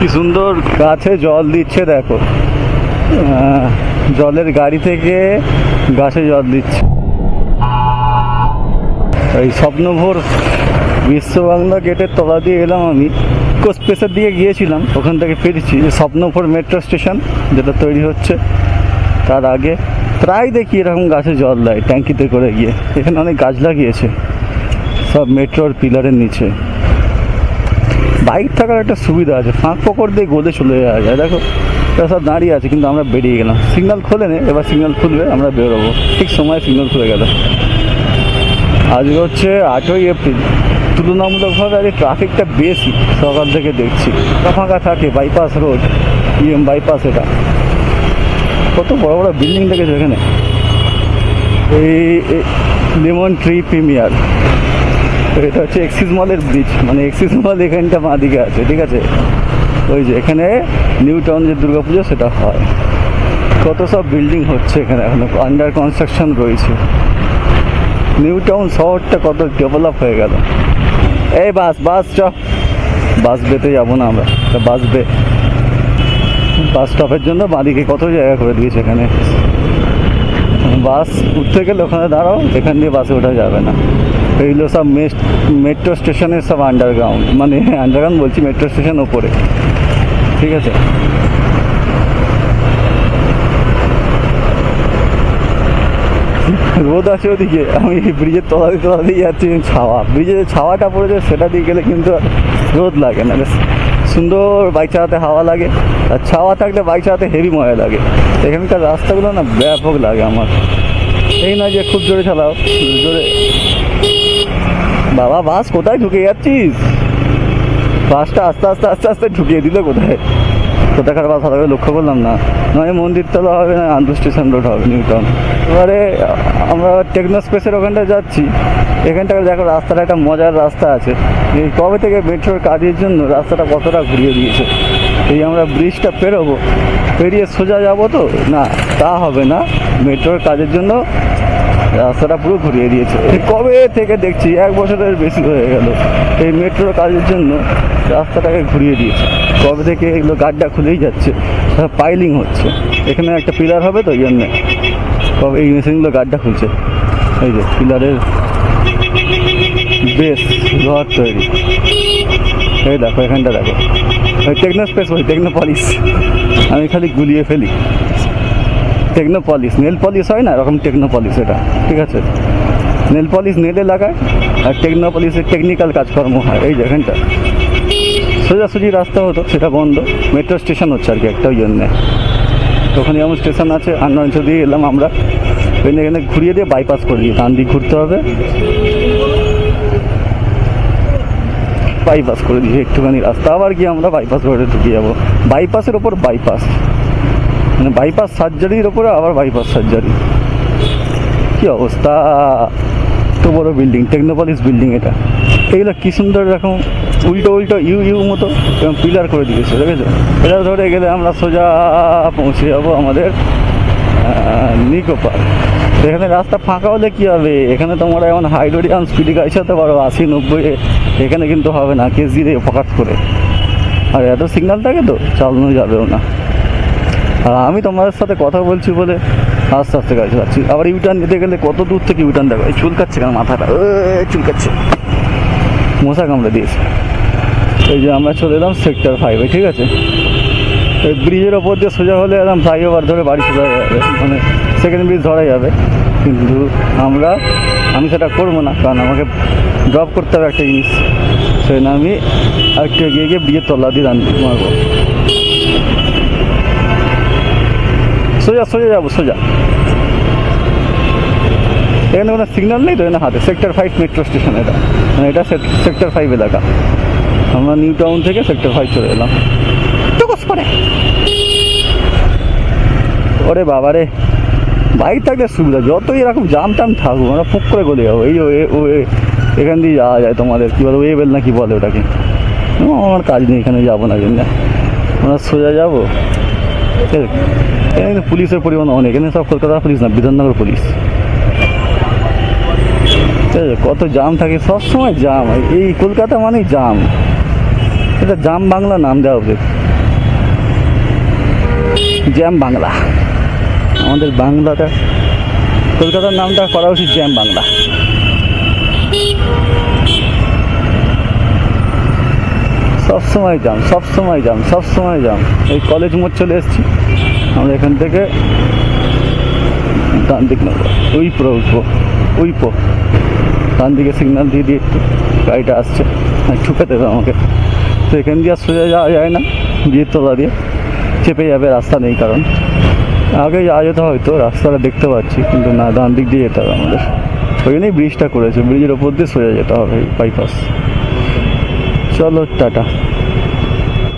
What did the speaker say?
কি সুন্দর গাছে জল দিচ্ছে, দেখো। জলের গাড়ি থেকে গাছে জল দিচ্ছে। এই স্বপ্নভোর বিশ্ব বাংলা গেটের তলা দিয়ে এলাম আমি। কোস্পেসের দিকে গিয়েছিলাম, ওখান থেকে ফিরছি। স্বপ্নভোর মেট্রো স্টেশন যেটা তৈরি হচ্ছে, তার আগে। প্রায় দেখি এরকম গাছে জল দেয়, ট্যাঙ্কিতে করে গিয়ে। এখানে অনেক গাছ লাগিয়েছে, সব মেট্রোর পিলারের নিচে। বাইক থাকার একটা সুবিধা আছে, ফাঁক পকড় দিয়ে গোলে চলে যাওয়া যায় দেখো সব দাঁড়িয়ে আছে, কিন্তু আমরা বেরিয়ে গেলাম। সিগনাল খোলে নে, এবার সিগনাল খুলবে, আমরা বেরোবো। ঠিক সময় সিগনাল খুলে গেল। আজকে হচ্ছে আটই এপ্রিল। তুলনামূলকভাবে আজকে ট্রাফিকটা বেশি, সকাল থেকে দেখছি। ফাঁকা থাকে বাইপাস রোড ইএম বাইপাস এটা। কত বড় বড় বিল্ডিং দেখেছে এখানে? এই লেমন ট্রি প্রিমিয়ার এটা হচ্ছে এক্সিস মলের ব্রিজ মানে এক্সিস মল এখানটা বাঁ দিকে আছে, ঠিক আছে? ওই যে, এখানে নিউ টাউন যে দুর্গাপুজো, সেটা হয়। কত সব বিল্ডিং হচ্ছে এখানে, এখন আন্ডার কনস্ট্রাকশন রয়েছে। নিউ টাউন শহরটা কত ডেভেলপ হয়ে গেল। এই বাস বাস, চ। বাস বেতে যাব না আমরা বাস বে। বাস স্টপের জন্য বাঁদিকে কত জায়গা করে দিয়েছে এখানে? বাস উঠতে গেলে ওখানে দাঁড়াও, এখান দিয়ে বাসে ওঠা যাবে না। এইগুলো সব মেট্রো স্টেশনের সব আন্ডারগ্রাউন্ড মানে আন্ডারগ্রাউন্ড বলছি মেট্রো স্টেশন ওপরে। ঠিক আছে? রোদ আছে ওদিকে। আমি ব্রিজের তলা দিয়ে তলা দিয়ে যাচ্ছি, ছাওয়া। ব্রিজে যে ছাওয়াটা পড়েছে, সেটা দিয়ে গেলে কিন্তু রোদ লাগে না। সুন্দর বাইক চালাতে হাওয়া লাগে। আর ছাওয়া থাকলে বাইক চালাতে হেভি মজা লাগে। এখানকার রাস্তাগুলো না ব্যাপক লাগে আমার। এই নয় যে খুব জোরে চালাও জোরে। বাবা, বাস কোথায় ঢুকে যাচ্ছিস? বাসটা আস্তে আস্তে আস্তে আস্তে ঢুকিয়ে দিল কোথায়? কোথাকার বাস? হবে লক্ষ্য করলাম না। নয় মন্দিরতলা হবে না আন্দু স্টেশন রোড হবে নিউ টাউন এবারে, আমরা টেকনো স্পেসের ওখানটা যাচ্ছি। এখানটায় দেখো, রাস্তাটা একটা মজার রাস্তা আছে। এই কবে থেকে মেট্রোর কাজের জন্য রাস্তাটা কতটা ঘুরিয়ে দিয়েছে? এই আমরা ব্রিজটা পেরোবো। পেরিয়ে সোজা যাব তো? না, তা হবে না। মেট্রোর কাজের জন্য রাস্তাটা পুরো ঘুরিয়ে দিয়েছে। কবে থেকে দেখছি এক বছরের বেশি হয়ে গেল। এই মেট্রোর কাজের জন্য রাস্তাটাকে ঘুরিয়ে দিয়েছে। কবে থেকে এগুলো গাড্ডা খুলেই যাচ্ছে পাইলিং হচ্ছে। এখানে একটা পিলার হবে তো ওই জন্যে। কবে এই মেশিনগুলো গাড্ডা খুলছে। এই যে পিলারের বেশ ঘর তৈরি। এই দেখো, এখানটা দেখো। ওই টেকনো স্পেস বলি টেকনো পলিশ আমি খালি গুলিয়ে ফেলি। টেকনো পলিশ নেল পলিশ হয় না? এরকম টেকনো পলিশ এটা, ঠিক আছে? নেল পলিশ নেলে লাগায় আর টেকনো পলিশের টেকনিক্যাল কাজকর্ম হয়, এই যেখানটা সোজাসুজি রাস্তা হতো, সেটা বন্ধ। মেট্রো স্টেশন হচ্ছে আর কি একটা ওই জন্যে। ওখানে যেমন স্টেশন আছে আন্নাঞ্চ দিয়ে এলাম আমরা। এখানে এখানে ঘুরিয়ে দিয়ে বাইপাস করে ডান দিক ঘুরতে হবে। বাইপাস করে দিয়ে একটুখানি রাস্তা। আবার গিয়ে আমরা বাইপাস রোডে ঢুকে যাব। বাইপাসের ওপর বাইপাস মানে বাইপাস সার্জারির ওপরে আবার বাইপাস সার্জারি কি অবস্থা? এত বড় বিল্ডিং টেকনোপলিস বিল্ডিং এটা। এগুলো কি সুন্দর এরকম উল্টো উল্টো ইউ ইউ মতো এরকম পিলার করে দিয়েছে, দেখেছ? এটা ধরে গেলে আমরা সোজা পৌঁছে যাব আমাদের নিকো পার্ক এখানে রাস্তা ফাঁকা হলে কী হবে? এখানে তোমরা এমন হাইড্রোডিয়াম স্পিডে চালাতে পারো, আশি, নব্বই, এখানে কিন্তু হবে না কেস দিয়ে ফকাট করে। আর এত সিগন্যাল থাকে তো, চালানো যাবেও না। আর আমি তোমাদের সাথে কথা বলছি বলে আস্তে আস্তে গাড়ি চালাচ্ছি। আবার ইউটার্ন নিতে গেলে কত দূর থেকে ইউটার্ন দেখো? এই চুলকাচ্ছে কেন মাথাটা? চুলকাচ্ছে। মশা কামড়ে দিয়েছে। এই যে আমরা চলে এলাম সেক্টর ফাইভে ঠিক আছে? এই ব্রিজের ওপর দিয়ে সোজা হলে একদম ফ্লাইওভার ধরে বাড়ি সোজা যাবে। মানে সেকেন্ড ব্রিজ ধরা যাবে। কিন্তু আমরা, আমি সেটা করব না, কারণ আমাকে ড্রপ করতে হবে একটা জিনিস। সেই জন্য আমি একটু এগিয়ে গিয়ে ব্রিজের তলা দিয়ে রান মারবো। সোজা সোজা যাব সোজা। এখানে কোনো সিগন্যাল নেই তো এখানে হাতে। সেক্টর ফাইভ মেট্রো স্টেশন এটা। মানে এটা সেক্টর ফাইভ এলাকা। আমরা নিউ টাউন থেকে সেক্টর ফাইভ চলে এলাম। করে। ওরে বাবা রে বাইক থাকলে সুবিধা যতই এরকম জাম টাম থাকুক আমরা ফুক করে গলে যাব। এই এখান দিয়ে যাওয়া যায় তোমাদের কী বলে ওয়েবেল না কি বলে ওটাকে? আমার কাজ নেই এখানে যাব না জন্য আমরা সোজা যাব? এখানে পুলিশের পরিমাণ অনেক এখানে সব কলকাতা পুলিশ না, বিধাননগর পুলিশ। ঠিক আছে কত জাম থাকে সবসময় জাম এই কলকাতা মানেই জাম। এটা জাম বাংলা নাম দেওয়া হবে। জ্যাম বাংলা। আমাদের বাংলাটা, কলকাতার নামটা করা উচিত জ্যাম বাংলা। সব সময় যাম সব সময় যাম সব সময় যাম এই কলেজ মোড় চলে এসেছি। আমরা এখান থেকে ডান দিক নেব উঠবো ওই পো। ডান দিকে সিগন্যাল দিয়ে দিয়ে একটু গাড়িটা আসছে। ঠুকে দেবে আমাকে। তো এখান দিয়ে আর সোজা যাওয়া যায় না। দিয়ে তোলা দিয়ে। চেপে যাবে, রাস্তা নেই কারণ। আগে যাওয়া যেত হয়তো, রাস্তাটা দেখতে পাচ্ছি। কিন্তু না, ডান দিক দিয়ে যেতে হবে আমাদের। ওই জন্যই ব্রিজটা করেছে। ব্রিজের ওপর দিয়ে সোজা যেতে হবে বাইপাস চলো টাটা।